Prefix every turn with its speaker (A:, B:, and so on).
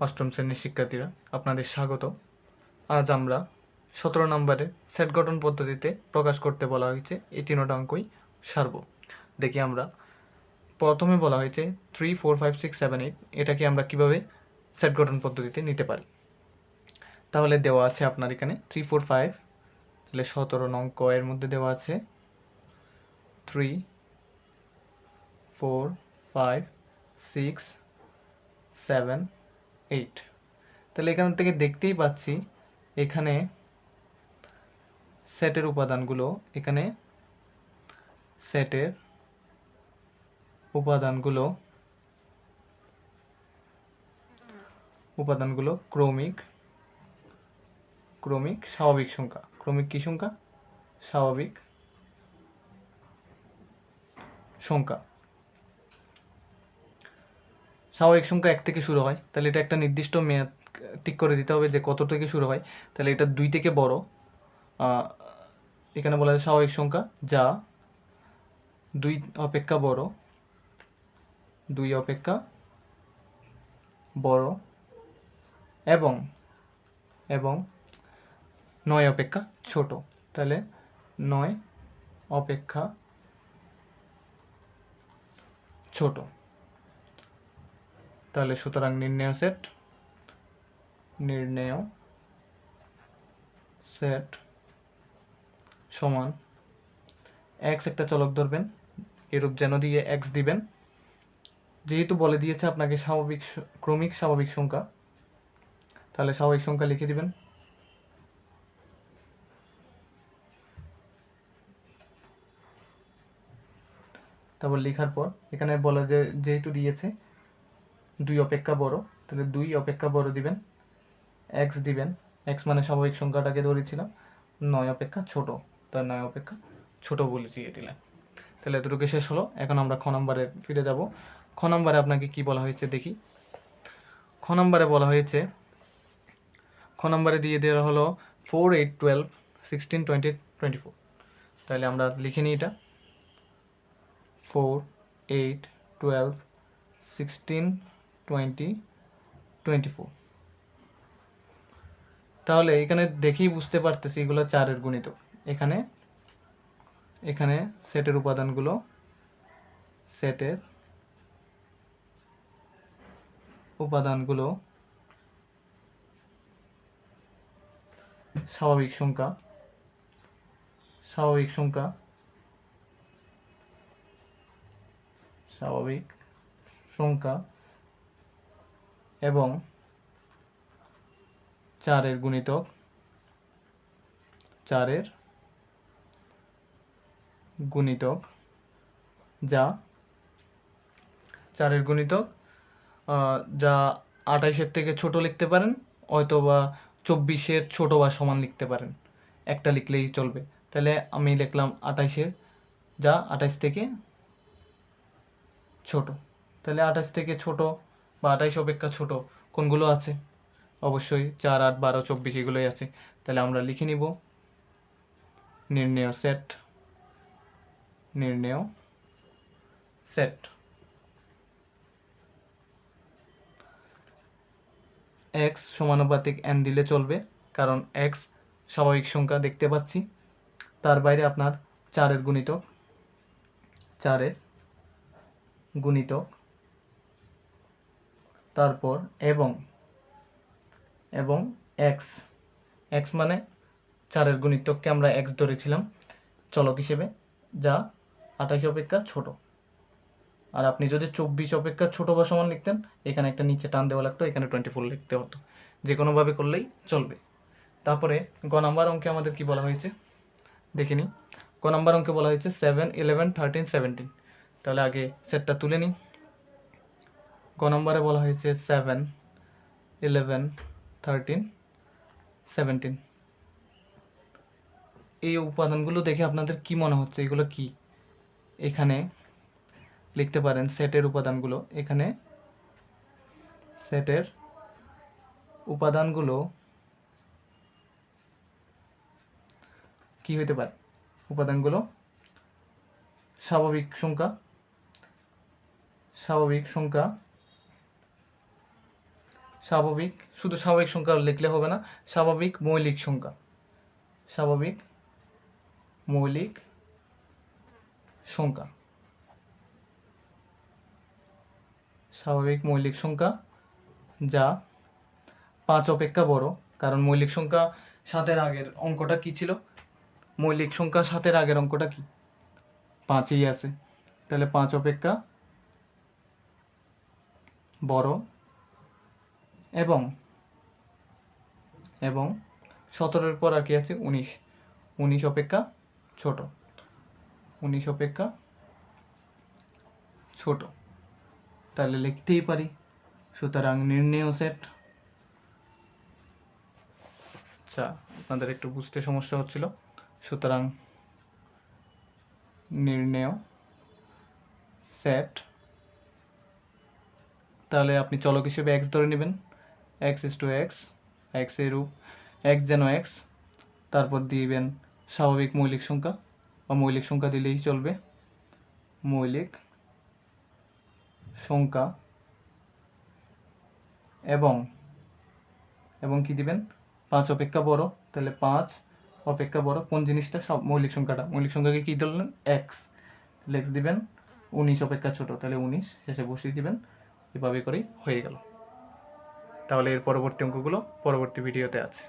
A: অষ্টম শ্রেণির শিক্ষার্থীরা, আপনাদের স্বাগত। আজ আমরা সতেরো নম্বরের সেট গঠন পদ্ধতিতে প্রকাশ করতে বলা হয়েছে এই তিনোটা অঙ্কই সারব। দেখি আমরা। প্রথমে বলা হয়েছে three four five six seven eight এটাকে আমরা কীভাবে সেট গঠন পদ্ধতিতে নিতে পারি? তাহলে দেওয়া আছে আপনার এখানে থ্রি ফোর ফাইভ তাহলে সতেরো অঙ্ক এর মধ্যে দেওয়া আছে three four five six seven eight তাহলে এখান থেকে দেখতেই পাচ্ছি এখানে সেটের উপাদানগুলো, এখানে সেটের উপাদানগুলো উপাদানগুলো ক্রমিক ক্রমিক স্বাভাবিক সংখ্যা। ক্রমিক কি সংখ্যা? স্বাভাবিক সংখ্যা। স্বাভাবিক সংখ্যা এক থেকে শুরু হয়। তাহলে এটা একটা নির্দিষ্ট মেয়াদ ঠিক করে দিতে হবে যে কত থেকে শুরু হয়। তাহলে এটা দুই থেকে বড়। এখানে বলা হয় স্বাভাবিক সংখ্যা যা দুই অপেক্ষা বড়, দুই অপেক্ষা বড় এবং এবং নয় অপেক্ষা ছোট। তাহলে নয় অপেক্ষা ছোট। তাহলে সুতরাং নির্ণয় সেট নির্ণয় সেট সমান এক্স একটা চলক ধরবেন, এরূপ যেন দিয়ে এক্স দিবেন। যেহেতু বলে দিয়েছে আপনাকে স্বাভাবিক ক্রমিক স্বাভাবিক সংখ্যা, তাহলে স্বাভাবিক সংখ্যা লিখে দিবেন। তারপর লেখার পর, এখানে বলা যে, যেহেতু দিয়েছে দুই অপেক্ষা বড়, তাহলে দুই অপেক্ষা বড় দিবেন এক্স দিবেন এক্স মানে স্বাভাবিক সংখ্যাটাকে ধরেছিলাম, নয় অপেক্ষা ছোট তার নয় অপেক্ষা ছোট বলে দিয়ে দিলেন। তাহলে এতটুকু শেষ হলো, এখন আমরা খ নম্বরে ফিরে যাব। খ নম্বরে আপনাকে কি বলা হয়েছে দেখি। খ নম্বরে বলা হয়েছে, খ নম্বরে দিয়ে দেওয়া হলো four eight twelve sixteen twenty twenty four তাহলে আমরা লিখে নিই এটা। Four eight twelve sixteen twenty twenty four তাহলে এখানে দেখেই বুঝতে পারতেছি এগুলো চারের গুণিতক এখানে এখানে সেটের উপাদানগুলো সেটের উপাদানগুলো, স্বাভাবিক সংখ্যা স্বাভাবিক সংখ্যা স্বাভাবিক সংখ্যা এবং চারের গুণিতক চারের গুণিতক যা চারের গুণিতক যা আঠাইশের থেকে ছোট লিখতে পারেন অথবা চব্বিশের ছোট বা সমান লিখতে পারেন। একটা লিখলেই চলবে। তাহলে আমি লিখলাম আঠাইশের যা আঠাইশ থেকে ছোট। তাহলে আঠাশ থেকে ছোট বা আঠাইশ অপেক্ষা ছোট। কোনগুলো আছে? অবশ্যই চার, আট, বারো, চব্বিশ এগুলোই আছে। তাহলে আমরা লিখে নিব। নির্ণয় সেট নির্ণয় সেট এক্স সমানুপাতিক এন দিলে চলবে, কারণ এক্স স্বাভাবিক সংখ্যা দেখতে পাচ্ছি। তার বাইরে আপনার চারের গুণিতক চারের গুণিতক তারপর এবং এবং এক্স এক্স মানে চারের গুণিতককে আমরা এক্স ধরেছিলাম, চলক হিসেবে, যা আঠাশ অপেক্ষা ছোট। আর আপনি যদি চব্বিশ অপেক্ষা ছোট বা সমান লিখতেন, এখানে একটা নিচে টান দেওয়া লাগতো, এখানে টোয়েন্টি ফোর লিখতে হতো। যে কোনোভাবে করলেই চলবে। তারপরে গ নাম্বার অঙ্কে আমাদের কি বলা হয়েছে? দেখে নিই। গ নাম্বার অঙ্কে বলা হয়েছে সেভেন ইলেভেন থার্টিন সেভেন্টিন তাহলে আগে সেটটা তুলে নিই। গ নম্বরে বলা হয়েছে সেভেন ইলেভেন থার্টিন সেভেন্টিন এই উপাদানগুলো দেখে আপনাদের কি মনে হচ্ছে? এগুলো কি? এখানে লিখতে পারেন সেটের উপাদানগুলো। এখানে সেটের উপাদানগুলো কি হতে পারে? উপাদানগুলো স্বাভাবিক সংখ্যা স্বাভাবিক সংখ্যা স্বাভাবিক, শুধু স্বাভাবিক সংখ্যা লিখলে হবে না, স্বাভাবিক মৌলিক সংখ্যা। স্বাভাবিক মৌলিক সংখ্যা। স্বাভাবিক মৌলিক সংখ্যা যা পাঁচ অপেক্ষা বড়, কারণ মৌলিক সংখ্যা সাতের আগের অঙ্কটা কি ছিল? মৌলিক সংখ্যা সাতের আগের অঙ্কটা কি? পাঁচই আছে। তাহলে পাঁচ অপেক্ষা বড় এবং এবং সতেরোর পর আর কি আছে? উনিশ। উনিশ অপেক্ষা ছোট। উনিশ অপেক্ষা ছোট। তাহলে লিখতেই পারি। সুতরাং নির্ণেয় সেট। আচ্ছা আপনাদের একটু বুঝতে সমস্যা হচ্ছিল। সুতরাং নির্ণেয় সেট। তাহলে আপনি চলক হিসেবে এক্স ধরে নেবেন। এক্স ইস টু এক্স এক্সের রূপ, এক্স যেন এক্স, তারপর দিবেন স্বাভাবিক মৌলিক সংখ্যা, বা মৌলিক সংখ্যা দিলেই চলবে। মৌলিক সংখ্যা এবং এবং কি দিবেন? পাঁচ অপেক্ষা বড়, তাহলে পাঁচ অপেক্ষা বড়, কোন জিনিসটা সব মৌলিক সংখ্যাটা? মৌলিক সংখ্যাকে কী ধরলেন? এক্স। তাহলে এক্স দিবেন, উনিশ অপেক্ষা ছোট, তাহলে উনিশ, শেষে বসিয়ে দিবেন, এভাবে করেই হয়ে গেল। তাহলে এর পরবর্তী অঙ্কগুলো পরবর্তী ভিডিওতে আছে।